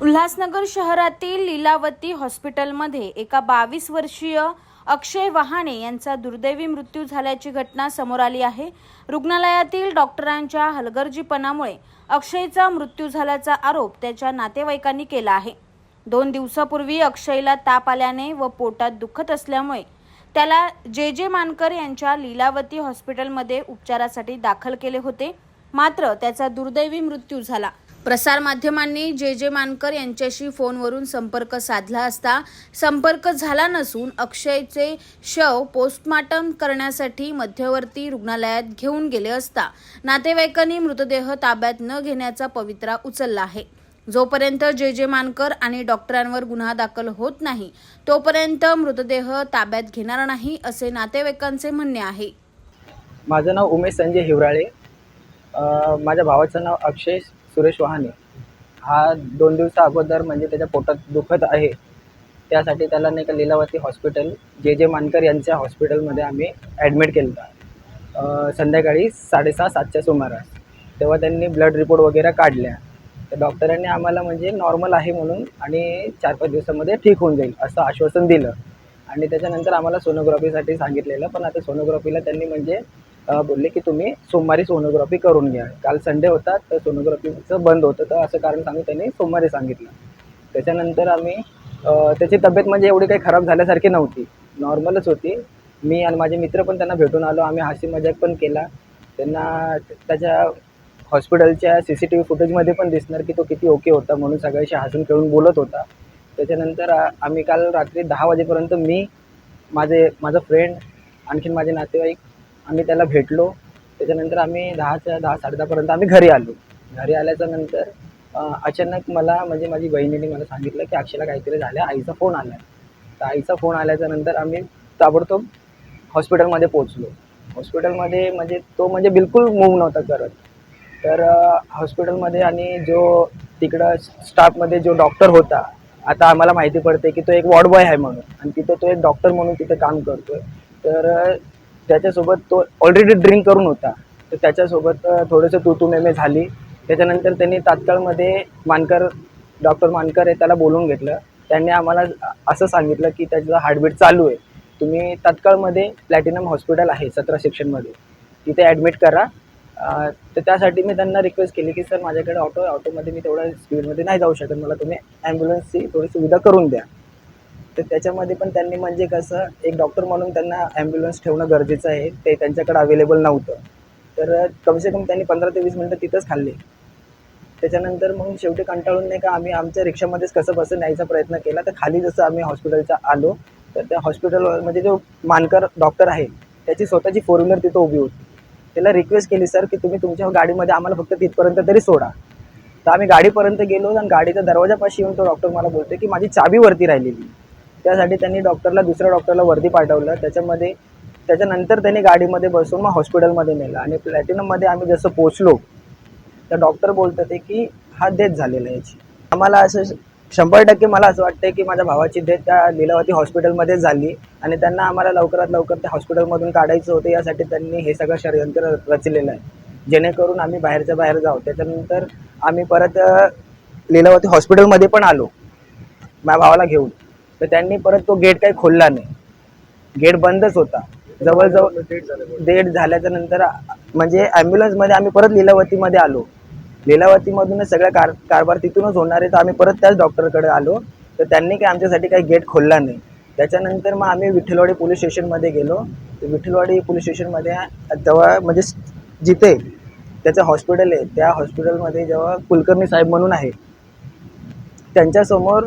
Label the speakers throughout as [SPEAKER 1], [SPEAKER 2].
[SPEAKER 1] उल्हासनगर शहरातील लीलावती हॉस्पिटलमध्ये एका बावीस वर्षीय अक्षय वहाणे यांचा दुर्दैवी मृत्यू झाल्याची घटना समोर आली आहे. रुग्णालयातील डॉक्टरांच्या हलगर्जीपणामुळे अक्षयचा मृत्यू झाल्याचा आरोप त्याच्या नातेवाईकांनी केला आहे. दोन दिवसापूर्वी अक्षयला ताप आल्याने व पोटात दुखत असल्यामुळे त्याला जे जे मानकर यांच्या लीलावती हॉस्पिटलमध्ये उपचारासाठी दाखल केले होते. मात्र त्याचा दुर्दैवी मृत्यू झाला. प्रसारमाध्यमांनी जे जे मानकर यांच्याशी फोनवरून संपर्क साधला असता संपर्क झाला नसून अक्षयचे शव पोस्टमार्टम करण्यासाठी मध्यवर्ती रुग्णालयात घेऊन गेले असता नातेवाईकांनी मृतदेह ताब्यात न घेण्याचा पवित्रा उचलला आहे. जोपर्यंत जे जे मानकर आणि डॉक्टरांवर गुन्हा दाखल होत नाही तोपर्यंत मृतदेह ताब्यात घेणार नाही असे नातेवाईकांचे म्हणणे आहे.
[SPEAKER 2] माझं नाव उमेश संजय हिवराळे. माझ्या भावाचं नाव अक्षय सुरेश वहाने हा दोन दिवसा अगोदर म्हणजे त्याच्या पोटात दुखत आहे. त्यासाठी त्याला नाही का लीलावती हॉस्पिटल जे जे मानकर यांच्या हॉस्पिटलमध्ये आम्ही ॲडमिट केलं. होतं संध्याकाळी साडेसहा सातच्या सुमारास. तेव्हा त्यांनी ब्लड रिपोर्ट वगैरे काढल्या. तर डॉक्टरांनी आम्हाला म्हणजे नॉर्मल आहे म्हणून आणि चार पाच दिवसामध्ये ठीक होऊन जाईल असं आश्वासन दिलं. आणि त्याच्यानंतर आम्हाला सोनोग्राफीसाठी सांगितलेलं पण आता सोनोग्राफीला त्यांनी म्हणजे बोलले की तुम्ही सोमवारी सोनोग्राफी करून घ्या. काल संडे होता तर सोनोग्राफीचं बंद होतं. तर असं कारण सांगून त्यांनी सोमवारी सांगितलं. त्याच्यानंतर आम्ही त्याची तब्येत म्हणजे एवढी काही खराब झाल्यासारखी नव्हती. नॉर्मलच होती. मी आणि माझे मित्र पण त्यांना भेटून आलो. आम्ही हसी मजाक पण केला. त्यांना त्याच्या हॉस्पिटलच्या सी सी टी व्ही फुटेजमध्ये पण दिसणार की तो किती ओके होता म्हणून सगळ्याशी हसून खेळून बोलत होता. त्याच्यानंतर आम्ही काल रात्री दहा वाजेपर्यंत मी माझे माझा फ्रेंड आणखीन माझे नातेवाईक आम्ही त्याला भेटलो. त्याच्यानंतर आम्ही दहाच्या दहा साडेदहापर्यंत आम्ही घरी आलो. घरी आल्याच्यानंतर अचानक मला म्हणजे माझी बहिणीने मला सांगितलं की अक्षयला काहीतरी झालं आईचा फोन आला तर आईचा फोन आल्याच्यानंतर आम्ही ताबडतोब हॉस्पिटलमध्ये पोचलो हॉस्पिटलमध्ये म्हणजे तो म्हणजे बिलकुल मूव नव्हता करत. तर हॉस्पिटलमध्ये आणि जो तिकडं स्टाफमध्ये जो डॉक्टर होता आता आम्हाला माहिती पडते की तो एक वॉर्ड बॉय आहे म्हणून. आणि तिथं तो एक डॉक्टर म्हणून तिथं काम करतोय. तर त्याच्यासोबत तो ऑलरेडी ड्रिंक करून होता. तर त्याच्यासोबत थोडंसं तू तू मेमे झाली. त्याच्यानंतर त्यांनी तात्काळमध्ये मानकर डॉक्टर मानकर आहे त्याला बोलून घेतलं. त्यांनी आम्हाला असं सांगितलं की त्याचं हार्टबीट चालू आहे. तुम्ही तात्काळमध्ये प्लॅटिनम हॉस्पिटल आहे सतरा सेक्शनमध्ये तिथे ॲडमिट करा. तर त्यासाठी मी त्यांना रिक्वेस्ट केली की सर माझ्याकडे ऑटो आहे. ऑटोमध्ये मी तेवढ्या स्पीडमध्ये नाही जाऊ शकत. मला तुम्ही ॲम्ब्युलन्सची थोडी सुविधा करून द्या. तर त्याच्यामध्ये पण त्यांनी म्हणजे कसं एक डॉक्टर म्हणून त्यांना ॲम्ब्युलन्स ठेवणं गरजेचं आहे. ते त्यांच्याकडे अवेलेबल नव्हतं. तर कमसे कम त्यांनी पंधरा ते वीस मिनटं तिथंच खाल्ले. त्याच्यानंतर मग शेवटी कंटाळून नाही का आम्ही आमच्या रिक्षामध्येच कसं बसं न्यायचा प्रयत्न केला. तर खाली जसं आम्ही हॉस्पिटलच्या आलो तर त्या हॉस्पिटल म्हणजे जो मानकर डॉक्टर आहे त्याची स्वतःची फोर व्हीलर तिथं उभी होती. त्याला रिक्वेस्ट केली सर की तुम्ही तुमच्या गाडीमध्ये आम्हाला फक्त तिथपर्यंत तरी सोडा. तर आम्ही गाडीपर्यंत गेलो आणि गाडीच्या दरवाजापाशी येऊन तो डॉक्टर मला बोलतो की माझी चाबी वरती राहिलेली. त्यासाठी त्यांनी डॉक्टरला दुसऱ्या डॉक्टरला वरती पाठवलं. त्याच्यामध्ये त्याच्यानंतर त्यांनी गाडीमध्ये बसून मग हॉस्पिटलमध्ये नेलं. आणि प्लॅटिनममध्ये आम्ही जसं पोचलो तर डॉक्टर बोलत होते की हा डेथ झालेला आहे याची. आम्हाला असं शंभर टक्के मला असं वाटतं की माझ्या भावाची डेथ त्या लीलावती हॉस्पिटलमध्ये झाली. आणि त्यांना आम्हाला लवकरात लवकर त्या हॉस्पिटलमधून काढायचं होतं. यासाठी त्यांनी हे सगळं षडयंत्र रचलेलं आहे. जेणेकरून आम्ही बाहेरच्या बाहेर जाऊ. त्याच्यानंतर आम्ही परत लिलावती लीलावती हॉस्पिटलमध्ये पण आलो. माझ्या भावाला घेऊन. तर त्यांनी परत तो गेट काही खोलला नाही. गेट बंदच होता. जवळजवळ डेट झाल्याच्यानंतर म्हणजे ॲम्ब्युलन्समध्ये आम्ही परत लिलावतीमध्ये आलो. लीलावतीमधूनच सगळा कार कारभार तिथूनच होणार आहे तर आम्ही परत त्याच डॉक्टरकडे आलो. तर त्यांनी काही आमच्यासाठी काही गेट खोलला नाही. त्याच्यानंतर मग आम्ही विठ्ठलवाडी पोलीस स्टेशनमध्ये गेलो. तर विठ्ठलवाडी पोलीस स्टेशनमध्ये तेव्हा म्हणजे जिथे त्याचं हॉस्पिटल आहे त्या हॉस्पिटलमध्ये जेव्हा कुलकर्णी साहेब म्हणून आहे त्यांच्यासमोर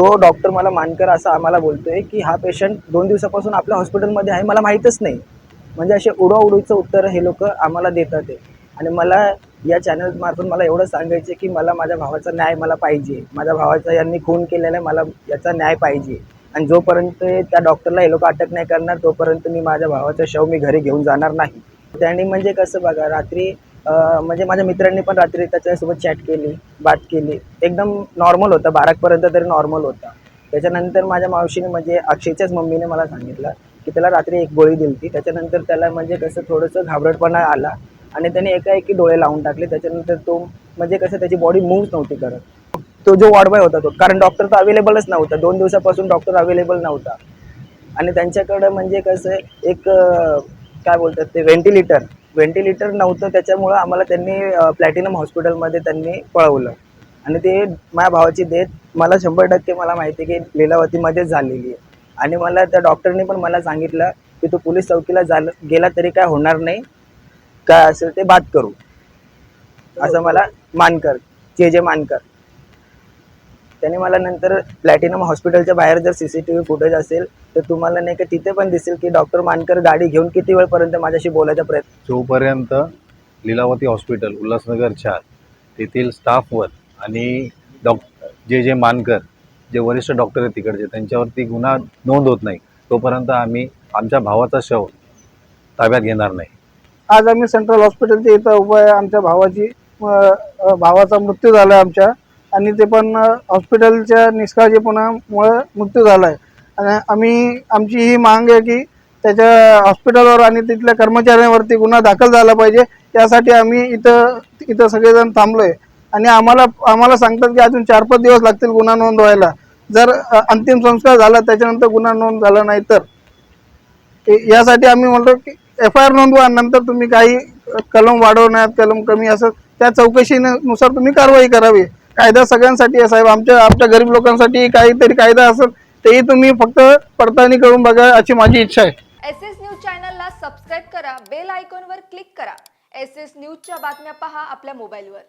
[SPEAKER 2] तो डॉक्टर मला मानकर असं आम्हाला बोलतोय की हा पेशंट दोन दिवसापासून आपल्या हॉस्पिटलमध्ये आहे मला माहीतच नाही. म्हणजे असे उडवाउडीचं उत्तर हे लोक आम्हाला देतात आहे आणि मला या चॅनलमार्फत मला एवढं सांगायचं की मला माझ्या भावाचा न्याय मला पाहिजे. माझ्या भावाचा यांनी खून केलेला आहे मला याचा न्याय पाहिजे. आणि जोपर्यंत त्या डॉक्टरला हे लोक अटक नाही करणार तोपर्यंत मी माझ्या भावाचं शव मी घरी घेऊन जाणार नाही. त्यांनी म्हणजे कसं बघा रात्री म्हणजे माझ्या मित्रांनी पण रात्री त्याच्यासोबत चॅट केली बात केली. एकदम नॉर्मल होतं. बाराकपर्यंत तरी नॉर्मल होता. त्याच्यानंतर माझ्या मावशीने म्हणजे अक्षयच्याच मम्मीने मला सांगितलं की त्याला रात्री एक गोळी दिली होती. त्याच्यानंतर त्याला म्हणजे कसं थोडंसं घाबरटपणा आला आणि त्याने एकाएकी डोळे लावून टाकले. त्याच्यानंतर तो म्हणजे कसं त्याची बॉडी मूव्ह नव्हती करत. तो जो वॉर्डबॉय होता तो. कारण डॉक्टर तर अवेलेबलच नव्हता. दोन दिवसापासून डॉक्टर अवेलेबल नव्हता. आणि त्यांच्याकडं म्हणजे कसं एक काय बोलतात ते व्हेंटिलेटर व्हेंटिलेटर नव्हतं त्याच्यामुळं आम्हाला त्यांनी प्लॅटिनम हॉस्पिटलमध्ये त्यांनी पळवलं. आणि ते माझ्या भावाची देत मला शंभर टक्के मला माहिती आहे की लीलावतीमध्येच झालेली आहे. आणि मला त्या डॉक्टरनी पण मला सांगितलं की तू पोलीस चौकीला झालं गेला तरी काय होणार नाही काय असेल ते बात करू. असं मला मानकर जे जे मानकर. त्याने मला नंतर प्लॅटिनम हॉस्पिटलच्या बाहेर जर C C T V footage असेल तर तुम्हाला नाही का तिथे पण दिसेल की डॉक्टर मानकर गाडी घेऊन किती वेळपर्यंत माझ्याशी बोलायचा प्रयत्न
[SPEAKER 3] जोपर्यंत लीलावती हॉस्पिटल उल्हासनगर चार तेथील स्टाफवर आणि डॉक जे जे मानकर जे वरिष्ठ डॉक्टर आहेत तिकडचे त्यांच्यावरती गुन्हा नोंद होत नाही तोपर्यंत आम्ही आमच्या भावाचा शव ताब्यात घेणार नाही.
[SPEAKER 4] आज आम्ही सेंट्रल हॉस्पिटलच्या इथं उभं आहे. आमच्या भावाची अ, अ, भावाचा मृत्यू झाला आहे आमच्या. आणि ते पण हॉस्पिटलच्या निष्काळजीपणामुळं मृत्यू झाला आहे आणि आम्ही आमची ही मांग आहे की त्याच्या हॉस्पिटलवर आणि तिथल्या कर्मचाऱ्यांवरती गुन्हा दाखल झाला पाहिजे. यासाठी आम्ही इथं इथं सगळेजण थांबलो आहे आणि आम्हाला आम्हाला सांगतात की अजून चार पाच दिवस लागतील गुन्हा नोंद व्हायला. जर अंतिम संस्कार झाला त्याच्यानंतर गुन्हा नोंद झाला नाही तर. यासाठी आम्ही म्हणतो की एफ आय आर नोंदवा नंतर तुम्ही काही कलम वाढवण्यात कलम कमी असं त्या चौकशीनुसार तुम्ही कारवाई करावी. कायदा सगळ्यांसाठी आहे साहेब. आमच्या आमच्या गरीब लोकांसाठी काहीतरी कायदा असेल तेही तुम्ही फक्त पडताळणी करून बघा अशी माझी इच्छा आहे.
[SPEAKER 5] एस एस न्यूज चॅनलला सबस्क्राईब करा बेल आयकॉनवर क्लिक करा. एस एस न्यूजच्या बातम्या पहा आपल्या मोबाईलवर.